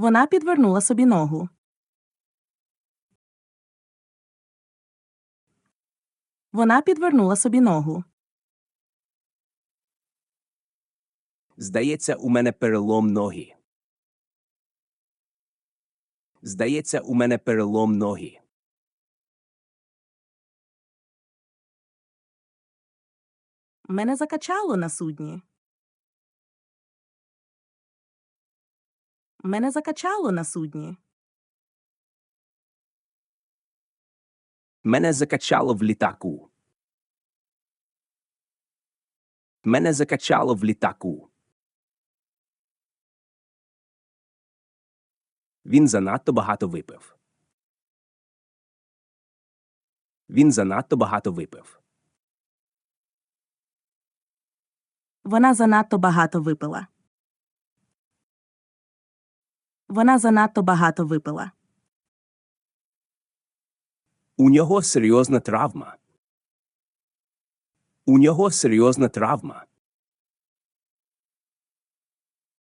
Вона підвернула собі ногу. Вона підвернула собі ногу. Здається, у мене перелом ноги. Здається, у мене перелом ноги. Мене закачало на судні. Мене закачало на судні. Мене закачало в літаку. Мене закачало в літаку. Він занадто багато випив. Він занадто багато випив. Вона занадто багато випила. Вона занадто багато випила. У нього серйозна травма. У нього серйозна травма.